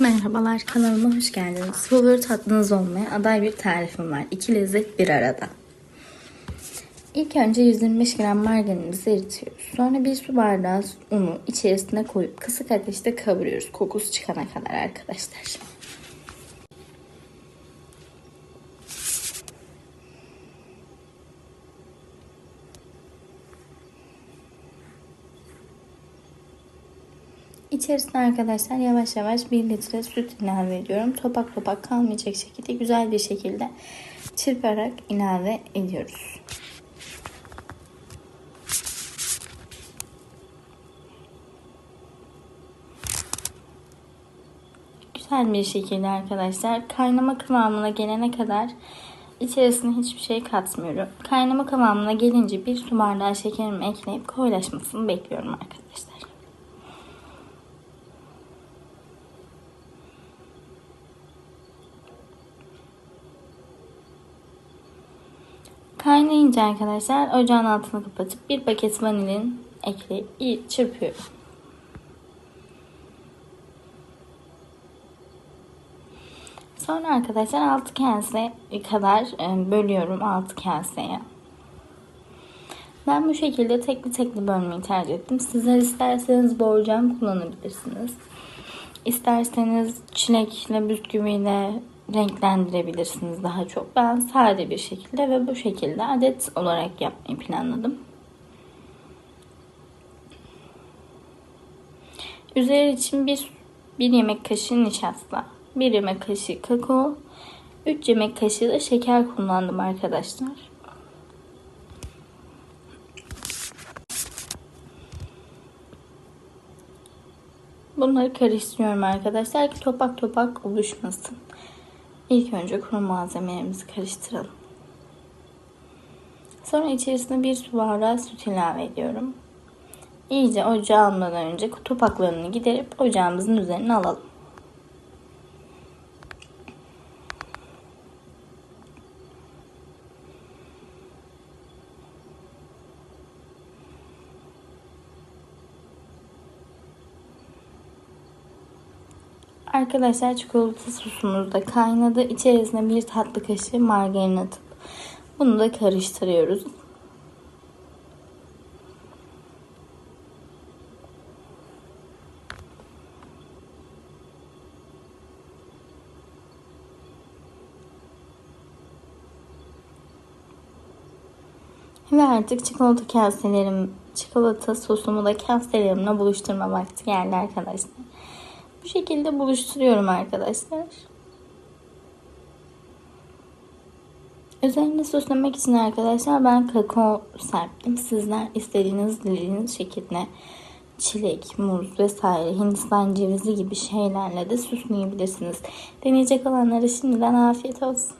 Merhabalar kanalıma hoş geldiniz. Favori tatlınız olmaya aday bir tarifim var. İki lezzet bir arada. İlk önce 125 gram margarinimizi eritiyoruz. Sonra bir su bardağı unu içerisine koyup kısık ateşte kavuruyoruz. Kokusu çıkana kadar arkadaşlar. İçerisine arkadaşlar yavaş yavaş 1 litre süt ilave ediyorum. Topak topak kalmayacak şekilde güzel bir şekilde çırparak ilave ediyoruz. Güzel bir şekilde arkadaşlar kaynama kıvamına gelene kadar içerisine hiçbir şey katmıyorum. Kaynama kıvamına gelince bir su bardağı şekerimi ekleyip koyulaşmasını bekliyorum arkadaşlar. Kaynayınca arkadaşlar ocağın altını kapatıp bir paket vanilin ekleyip iyi çırpıyorum. Sonra arkadaşlar 6 kase kadar e, bölüyorum 6 kaseye. Ben bu şekilde tekli tekli bölmeyi tercih ettim. Sizler isterseniz borcam kullanabilirsiniz. İsterseniz çilekle, bisküviyle renklendirebilirsiniz daha çok. Ben sade bir şekilde ve bu şekilde adet olarak yapmayı planladım. Üzeri için bir, bir yemek kaşığı nişasta, bir yemek kaşığı kakao, 3 yemek kaşığı da şeker kullandım arkadaşlar. Bunları karıştırıyorum arkadaşlar ki topak topak oluşmasın. İlk önce kuru malzemelerimizi karıştıralım. Sonra içerisine bir su bardağı süt ilave ediyorum. İyice ocağa almadan önce topaklarını giderip ocağımızın üzerine alalım. Arkadaşlar çikolata sosumuz da kaynadı. İçerisine bir tatlı kaşığı margarin atıp bunu da karıştırıyoruz. Ve artık çikolata kaselerim, çikolata sosumu da kaselerimle buluşturma vakti geldi arkadaşlar. Bu şekilde buluşturuyorum arkadaşlar. Üzerine süslemek için arkadaşlar ben kakao serptim. Sizler istediğiniz dilediğiniz şekilde çilek, muz vesaire Hindistan cevizi gibi şeylerle de süsleyebilirsiniz. Deneyecek olanlara şimdiden afiyet olsun.